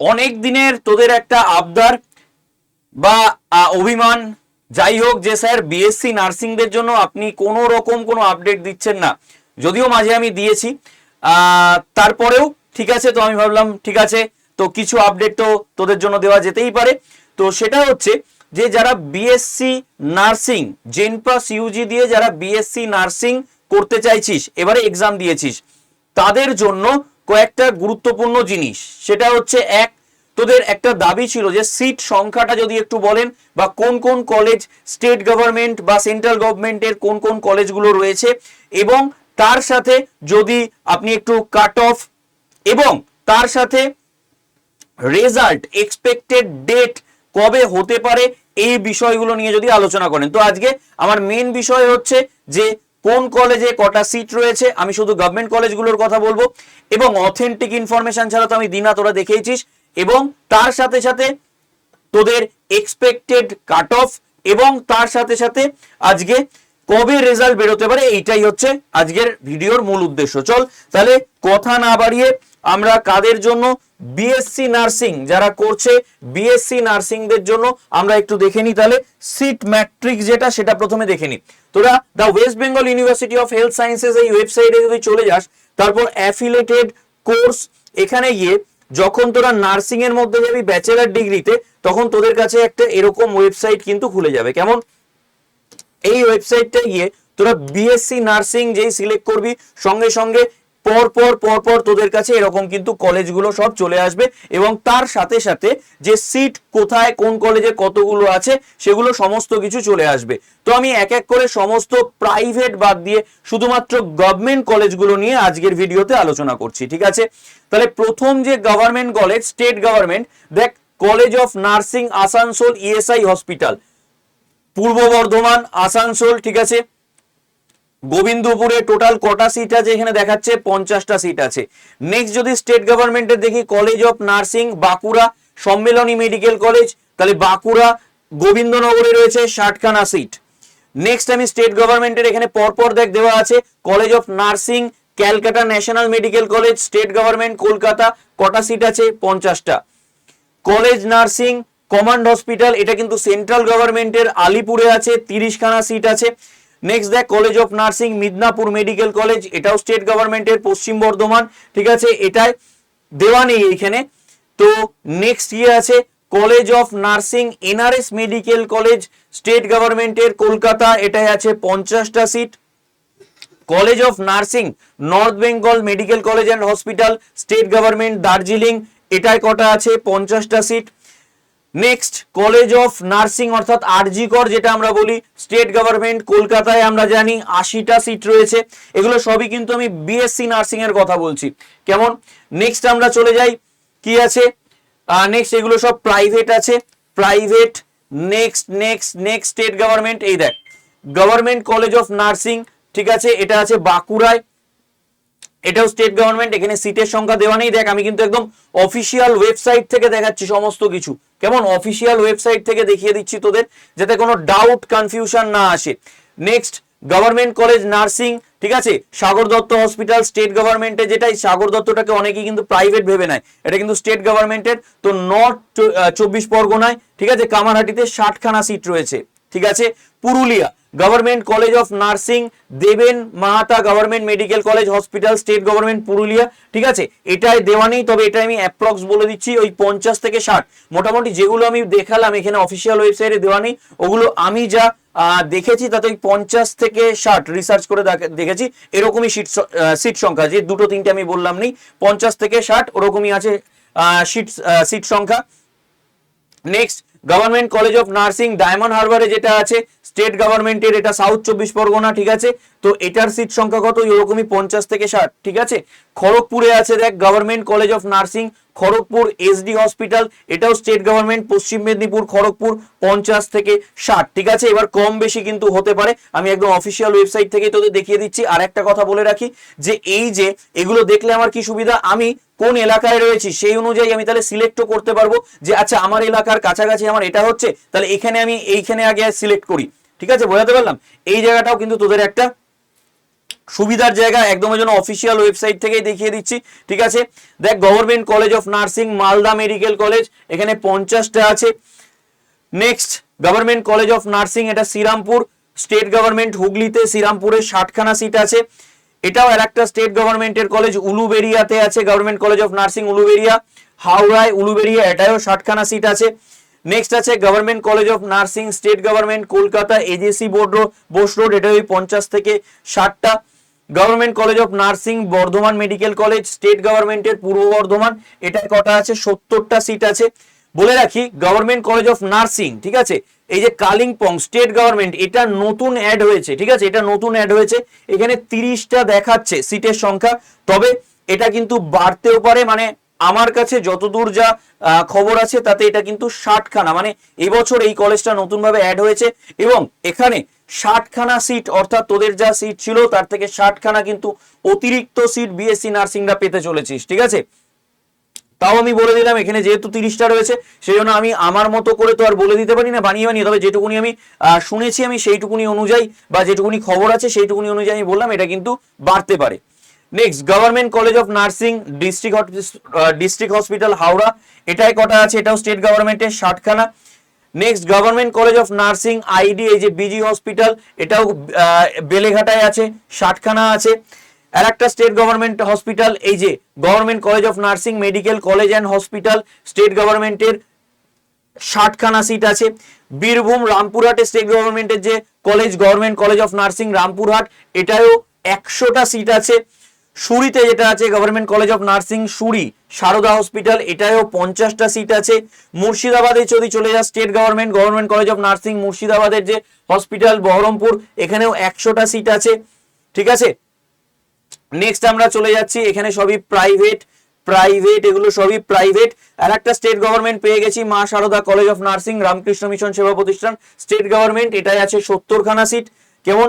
অনেক দিনের তোদের একটা আবদার বা অভিমান। যাই হোক যে স্যার বিএসসি নার্সিংদের জন্য আপনি কোনো রকম কোনো আপডেট দিচ্ছেন না। যদিও মাঝে আমি দিয়েছি। তারপরেও ঠিক আছে তো আমি ভাবলাম, ঠিক আছে, তো কিছু আপডেট তো তোদের জন্য দেওয়া যেতেই পারে। তো সেটা হচ্ছে যে যারা বিএসসি নার্সিং জেনপাস ইউজি দিয়ে যারা বিএসসি নার্সিং করতে চাইছিস, এবারে এক্সাম দিয়েছিস, তাদের জন্য কয়েকটা গুরুত্বপূর্ণ জিনিস। সেটা হচ্ছে এক, তোদের একটা দাবি ছিল যে সিট সংখ্যাটা যদি একটু বলেন বা কোন কোন কলেজ স্টেট গভর্নমেন্ট বা সেন্ট্রাল গভর্নমেন্টের কোন কোন কলেজগুলো রয়েছে এবং তার সাথে যদি আপনি একটু কাট অফ এবং তার সাথে রেজাল্ট এক্সপেক্টেড ডেট কবে হতে পারে এই বিষয়গুলো নিয়ে যদি আলোচনা করেন। তো আজকে আমার মেন বিষয় হচ্ছে যে কোন কলেজে কটা সিট রয়েছে? আমি শুধু গভর্নমেন্ট কলেজগুলোর কথা বলব। এবং অথেন্টিক ইনফরমেশন ছাড়া তো আমি দিনা তোরা দেখেইছিস। এবং তার সাথে সাথে তোদের এক্সপেক্টেড কাট অফ এবং তার সাথে সাথে আজকে কবে রেজাল্ট বেরোতে পারে, এইটাই হচ্ছে আজকের ভিডিওর মূল উদ্দেশ্য। চল, তাহলে কথা না বাড়িয়ে আমরা কাদের জন্য? বিএসসি নার্সিং যারা করছে বিএসসি নার্সিংদের জন্য। আমরা একটু দেখে নিই তাহলে। সিট ম্যাট্রিক্স যেটা, সেটা প্রথমে দেখে নিই। তোরা the West Bengal university of health sciences এই ওয়েবসাইটে যদি চলে যাস, তারপর অ্যাফিলেটেড কোর্স এখানে গিয়ে যখন তোরা নার্সিং এর মধ্যে যাবি ব্যাচেলার ডিগ্রিতে তখন তোদের কাছে একটা এরকম ওয়েবসাইট কিন্তু খুলে যাবে। কেমন? এই ওয়েবসাইটটা গিয়ে তোরা বিএসসি নার্সিং যেই সিলেক্ট করবি, সঙ্গে সঙ্গে পর পর পর পর তোদের কাছে এরকম কিন্তু কলেজগুলো সব চলে আসবে এবং তার সাথে সাথে যে সিট কোথায়, কোন কলেজে কতগুলো আছে, সেগুলো সমস্ত কিছু চলে আসবে। তো আমি এক এক করে সমস্ত প্রাইভেট বাদ দিয়ে শুধুমাত্র গভর্নমেন্ট কলেজগুলো নিয়ে আজকের ভিডিওতে আলোচনা করছি, ঠিক আছে? তাহলে প্রথম যে গভর্নমেন্ট কলেজ স্টেট গভর্নমেন্ট দেখ college of nursing Asansol ESI hospital Purba Bardhaman Asansol ঠিক আছে? গোবিন্দপুরে টোটাল কটা সিট আছে? এখানে দেখাচ্ছে পঞ্চাশটা সিট আছে। নেক্সট যদি স্টেট গভর্নমেন্টের দেখি college of nursing Bankura, Sammilani medical college তাহলে বাঁকুড়া, গোবিন্দনগরে রয়েছে ষাটখানা সিট। নেক্সট আমি স্টেট গভর্নমেন্টের এখানে পরপর দেখ দেওয়া আছে college of nursing Calcutta national medical college state government Kolkata, কটা সিট আছে? পঞ্চাশটা। কলেজ নার্সিং কমান্ড হসপিটাল এটা কিন্তু সেন্ট্রাল গভর্নমেন্টের আলিপুরে আছে, তিরিশখানা সিট আছে। নেক্সট দেখ college of nursing Midnapore medical college এটাও স্টেট গভর্নমেন্টের পশ্চিম বর্ধমান, ঠিক আছে? এটাই দেওয়া নেই এইখানে। তো নেক্সট ইয়ে আছে? College of nursing NRS medical college state গভর্নমেন্টের কলকাতা, এটাই আছে পঞ্চাশটা seat college of nursing north Bengal medical college and hospital state government Darjeeling এটায় কটা আছে? পঞ্চাশটা seat next college of nursing অর্থাৎ আরজি কর, যেটা আমরা বলি স্টেট গভর্নমেন্ট কলকাতায় আমরা জানি, আশিটা সিট রয়েছে। এগুলো সবই কিন্তু আমি বিএসসি নার্সিং এর কথা বলছি। কেমন? নেক্সট আমরা চলে যাই, কি আছে? নেক্সট এগুলো সব প্রাইভেট আছে। Private next next next state government এই দেখ। গভর্নমেন্ট কলেজ অফ নার্সিং ঠিক আছে? এটা আছে বাঁকুড়ায়। এটাও স্টেট গভর্নমেন্ট এখানে সিটের সংখ্যা দেওয়া নেই। দেখ, আমি কিন্তু একদম অফিসিয়াল ওয়েবসাইট থেকে দেখাচ্ছি সমস্ত কিছু। কেমন? অফিসিয়াল ওয়েবসাইট থেকে দেখিয়ে দিচ্ছি তোদের, যাতে কোনো ডাউট কনফিউশন না আসে। নেক্সট গভর্নমেন্ট কলেজ নার্সিং ঠিক আছে? সাগর দত্ত হসপিটাল স্টেট গভর্নমেন্টে যেটাই, সাগর দত্তটাকে অনেকেই কিন্তু প্রাইভেট ভেবে নেয়। এটা কিন্তু স্টেট গভর্নমেন্টের তো নর্থ চব্বিশ পরগনায়, ঠিক আছে? কামারহাটিতে ষাটখানা সিট রয়েছে, ঠিক আছে? Purulia government college of nursing Deben Mahata government medical college hospital state government Purulia ঠিক আছে? এটাই দেওয়া নেই, তবে এটা আমি অ্যাপ্রক্স বলে দিচ্ছি, ওই পঞ্চাশ থেকে ষাট। মোটামুটি যেগুলো আমি দেখালাম এখানে অফিসিয়াল ওয়েবসাইটে দেওয়া নেই, ওগুলো আমি যা দেখেছি তাতে ওই পঞ্চাশ থেকে ষাট রিসার্চ করে দেখ- দেখেছি, এরকমই সিট সিট সংখ্যা, যে দুটো তিনটে আমি বললাম নেই, পঞ্চাশ থেকে ষাট, ওরকমই আছে সিট সিট সংখ্যা। Next government college of nursing diamond হারবারে যেটা আছে স্টেট গভর্নমেন্টের এটা সাউথ চব্বিশ পরগনা, ঠিক আছে? তো এটার সিট সংখ্যা কত? এরকমই পঞ্চাশ থেকে ষাট, ঠিক আছে? খড়গপুরে আছে দেখ government college of nursing Kharagpur SD hospital এটাও স্টেট গভর্নমেন্ট পশ্চিম মেদিনীপুর, খড়গপুর, পঞ্চাশ থেকে ষাট, ঠিক আছে? এবার কম বেশি কিন্তু হতে পারে। আমি একদম অফিসিয়াল ওয়েবসাইট থেকে তোদের দেখিয়ে দিচ্ছি। আর একটা কথা বলে রাখি, যে এই যে এগুলো দেখলে আমার কি সুবিধা? আমি কোন এলাকায় রয়েছি সেই অনুযায়ী আমি তাহলে সিলেক্টও করতে পারব যে আচ্ছা আমার এলাকার কাছাকাছি আমার এটা হচ্ছে, তাহলে এখানে আমি এইখানে আগে সিলেক্ট করি। ঠিক আছে? বোঝাতে পারলাম? এই জায়গাটাও কিন্তু তোদের একটা সুবিধার জায়গা একদম যেন অফিসিয়াল ওয়েবসাইট থেকেই দেখিয়ে দিচ্ছি, ঠিক আছে? দেখ government college of nursing Malda medical college এখানে পঞ্চাশটা আছে। Next government college of nursing এটা শ্রীরামপুর স্টেট গভর্নমেন্ট হুগলিতে, শ্রীরামপুরে ষাটখানা সিট আছে। এটাও আর একটা স্টেট গভর্নমেন্টের কলেজ উলুবেরিয়াতে আছে government college of nursing Uluberia. হাওড়ায়, উলুবেরিয়া এটাও ষাটখানা সিট আছে। নেক্সট আছে government college of nursing state government Kolkata AJC board road Bose road এটা ওই পঞ্চাশ থেকে ষাটটা। Government college of nursing Bardhaman medical college state গভর্নমেন্টের পূর্ব বর্ধমান এটা কটা আছে? সত্তরটা সিট আছে। বলে রাখি গভর্নমেন্ট কলেজ অফ নার্সিং ঠিক আছে? এই যে কালিম্পং স্টেট গভর্নমেন্ট এটা নতুন অ্যাড হয়েছে, ঠিক আছে? এটা নতুন অ্যাড হয়েছে। এখানে তিরিশটা দেখাচ্ছে সিটের সংখ্যা। তবে এটা কিন্তু বাড়তেও পারে মানে আমার কাছে যতদূর যা খবর আছে, তাতে এটা কিন্তু ষাটখানা মানে এবছর এই কলেজটা নতুনভাবে অ্যাড হয়েছে। এবং এখানে ষাটখানা সিট অর্থাৎ তোদের যা সিট ছিল, তার থেকে ষাটখানা কিন্তু অতিরিক্ত সিট বিএসসি নার্সিংরা পেতে চলেছিস, ঠিক আছে? তাও আমি বলে দিলাম, এখানে যেহেতু তিরিশটা রয়েছে সেই জন্য আমি আমার মতো করে তো আর বলে দিতে পারি না, বানিয়ে বানিয়ে, তবে যেটুকুনি আমি শুনেছি আমি সেইটুকুনি অনুযায়ী, বা যেটুকুনি খবর আছে সেইটুকুনি অনুযায়ী আমি বললাম, এটা কিন্তু বাড়তে পারে। Next government college of nursing district district hospital Howrah, এটাই কটা আছে, এটাও স্টেট গভর্নমেন্টের ষাটখানা। Next government college of nursing ID এই যে বিজি হসপিটাল এটাও বেলেঘাটায় আছে, ষাটখানা আছে। আর একটা স্টেট গভর্নমেন্ট হসপিটাল এই যে government college of nursing medical college and hospital state গভর্নমেন্টের ষাটখানা সিট আছে। বীরভূম, রামপুরহাটে স্টেট গভর্নমেন্টের যে college government college of nursing Rampurhat এটাও একশোটা সিট আছে। সুরিতে যেটা আছে government college of nursing Suri, Sarada hospital এটাও পঞ্চাশটা সিট আছে। মুর্শিদাবাদে যদি চলে যা state government government college of nursing মুর্শিদাবাদের যে হসপিটাল বহরমপুর, এখানেও একশোটা সিট আছে। ঠিক আছে? নেক্সট আমরা চলে যাচ্ছি, এখানে সবই প্রাইভেট প্রাইভেট এগুলো সবই প্রাইভেট আর একটা স্টেট গভর্নমেন্ট পেয়ে গেছি, Ma Sarada college of nursing Ramakrishna mission Seva Pratishthan. State government এটাই আছে সত্তরখানা সিট কেমন?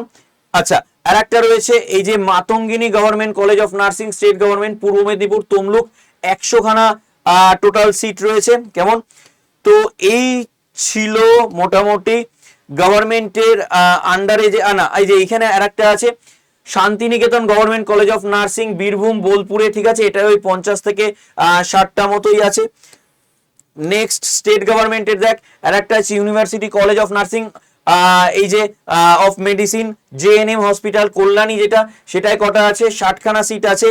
আচ্ছা আর একটা রয়েছে, এই যে Matangini government college of nursing, state government, Purba Medinipur, Tamluk একশো খানা টোটাল সিট রয়েছে, কেমন? তো এই ছিল মোটামুটি গভর্নমেন্টের আন্ডারে যে আনা এই যে এখানে আর একটা আছে, Santiniketan government college of nursing, Birbhum, বোলপুরে, ঠিক আছে, এটা ওই পঞ্চাশ থেকে ষাটটা মতোই আছে। নেক্সট, স্টেট গভর্নমেন্টের দেখ আর একটা আছে ইউনিভার্সিটি কলেজ অফ নার্সিং এই যে of medicine JNM hospital Kalyani যেটা সেটাই কটা আছে? ষাটখানা সিট আছে।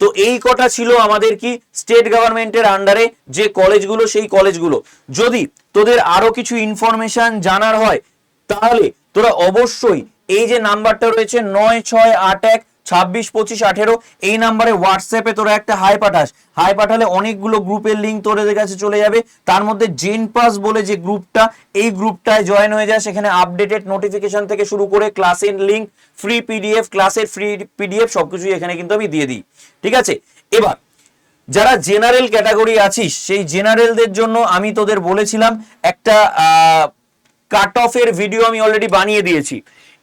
তো এই কটা ছিল আমাদের কি? স্টেট গভর্নমেন্টের আন্ডারে যে কলেজগুলো, সেই কলেজগুলো। যদি তোদের আরও কিছু ইনফরমেশন জানার হয়, তাহলে তোরা অবশ্যই এই যে নাম্বারটা রয়েছে, নয়, ছয়, আট, এক ছাব্বিশ পঁচিশ আঠেরো, এই নাম্বারে হোয়াটসঅ্যাপে তোরা একটা হাই পাঠাস। হাই পাঠালে অনেকগুলো গ্রুপের লিঙ্ক তোদের কাছে চলে যাবে। তার মধ্যে জেন পাস বলে যে গ্রুপটা, এই গ্রুপটায় জয়েন হয়ে যায়। সেখানে আপডেটেড নোটিফিকেশন থেকে শুরু করে ক্লাসের লিঙ্ক ফ্রি পিডিএফ ক্লাসের ফ্রি পিডিএফ সবকিছুই এখানে কিন্তু আমি দিয়ে দিই। ঠিক আছে? এবার, যারা জেনারেল ক্যাটাগরি আছিস, সেই জেনারেলদের জন্য আমি তোদের বলেছিলাম, একটা কাট অফের ভিডিও আমি অলরেডি বানিয়ে দিয়েছি।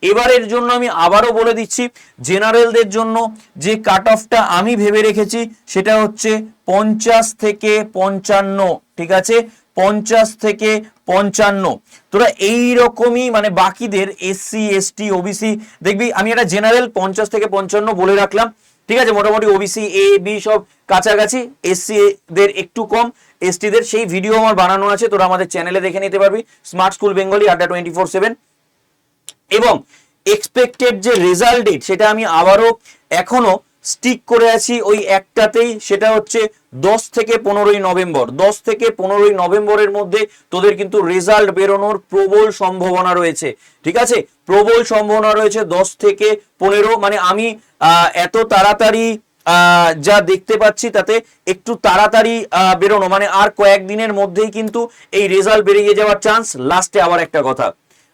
এবারের জন্য আমি আবারও বলে দিচ্ছি, জেনারেলদের জন্য যে কাট অফটা আমি ভেবে রেখেছি সেটা হচ্ছে পঞ্চাশ থেকে পঞ্চান্ন, ঠিক আছে? পঞ্চাশ থেকে পঞ্চান্ন। তোরা এই রকমই মানে বাকিদের এসসি এসটি ওবিসি দেখবি আমি একটা জেনারেল পঞ্চাশ থেকে পঞ্চান্ন বলে রাখলাম, ঠিক আছে? মোটামুটি ওবিসি এ বি সব কাছাকাছি এসসি দের একটু কম এসটি দের সেই ভিডিও আমার বানানো আছে, তোরা আমাদের চ্যানেলে দেখে নিতে পারবি। Smart school Bengali Adda twenty four seven এবং এক্সপেক্টেড যে রেজাল্ট ডেট সেটা আমি আবারও এখনও স্টিক করে আছি ওই একটাতেই, সেটা হচ্ছে দশ থেকে পনেরোই নভেম্বর। দশ থেকে পনেরোই নভেম্বরের মধ্যে তোদের কিন্তু রেজাল্ট বেরোনোর প্রবল সম্ভাবনা রয়েছে। ঠিক আছে? প্রবল সম্ভাবনা রয়েছে দশ থেকে পনেরো। মানে আমি এত তাড়াতাড়ি যা দেখতে পাচ্ছি তাতে একটু তাড়াতাড়ি বেরোনো। মানে আর কয়েকদিনের মধ্যেই কিন্তু এই রেজাল্ট বেরিয়ে যাওয়ার চান্স লাস্টে আবার একটা কথা।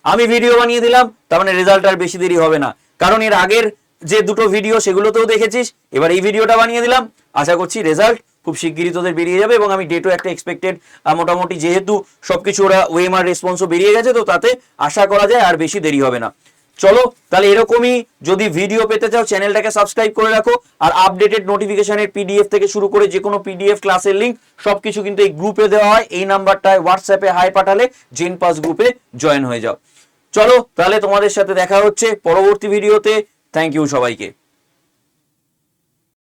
আমি ভিডিও বানিয়ে দিলাম, তার মানে রেজাল্ট আর বেশি দেরি হবে না। কারণ এর আগের যে দুটো ভিডিও সেগুলোতেও দেখেছিস, এবার এই ভিডিওটা বানিয়ে দিলাম। আশা করছি রেজাল্ট খুব শিগগিরই তোদের বেরিয়ে যাবে এবং আমি ডেটও একটা এক্সপেক্টেড মোটামুটি যেহেতু সবকিছু ওরা ওয়েমার রেসপন্সও বেরিয়ে গেছে, তো তাতে আশা করা যায় আর বেশি দেরি হবে না। চলো, তাহলে এরকমই যদি ভিডিও পেতে চাও চ্যানেলটাকে সাবস্ক্রাইব করে রাখো, আর আপডেটেড নোটিফিকেশনের পিডিএফ থেকে শুরু করে যে কোনো পিডিএফ ক্লাসের লিঙ্ক সবকিছু কিন্তু এই গ্রুপে দেওয়া হয়। এই নাম্বারটায় হোয়াটসঅ্যাপে হাই পাঠালে জেন পাস গ্রুপে জয়েন হয়ে যাও। চলো, তাহলে তোমাদের সাথে দেখা হচ্ছে পরবর্তী ভিডিওতে থ্যাংক ইউ সবাইকে।